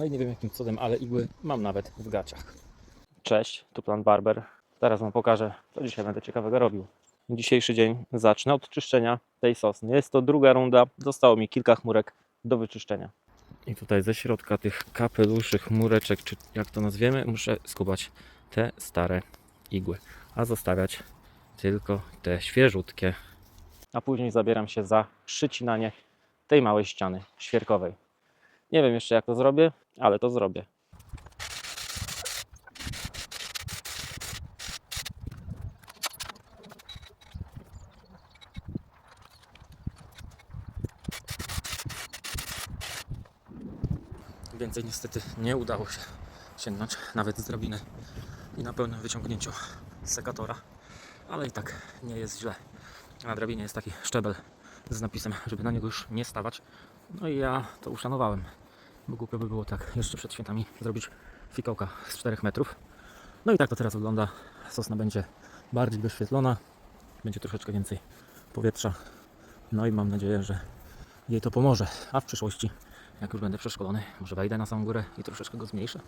No i nie wiem jakim cudem, ale igły mam nawet w gaciach. Cześć, tu Plan Barber. Teraz Wam pokażę, co dzisiaj będę ciekawego robił. Dzisiejszy dzień zacznę od czyszczenia tej sosny. Jest to druga runda, zostało mi kilka chmurek do wyczyszczenia. I tutaj ze środka tych kapeluszy, chmureczek, czy jak to nazwiemy, muszę skubać te stare igły, a zostawiać tylko te świeżutkie. A później zabieram się za przycinanie tej małej ściany świerkowej. Nie wiem jeszcze jak to zrobię, ale to zrobię. Więcej niestety nie udało się sięgnąć nawet z drabiny i na pełnym wyciągnięciu sekatora, ale i tak nie jest źle. Na drabinie jest taki szczebel z napisem, żeby na niego już nie stawać. No i ja to uszanowałem, bo głupio by było tak jeszcze przed świętami zrobić fikołka z 4 metrów. No i tak to teraz wygląda. Sosna będzie bardziej doświetlona, będzie troszeczkę więcej powietrza. No i mam nadzieję, że jej to pomoże. A w przyszłości, jak już będę przeszkolony, może wejdę na samą górę i troszeczkę go zmniejszę.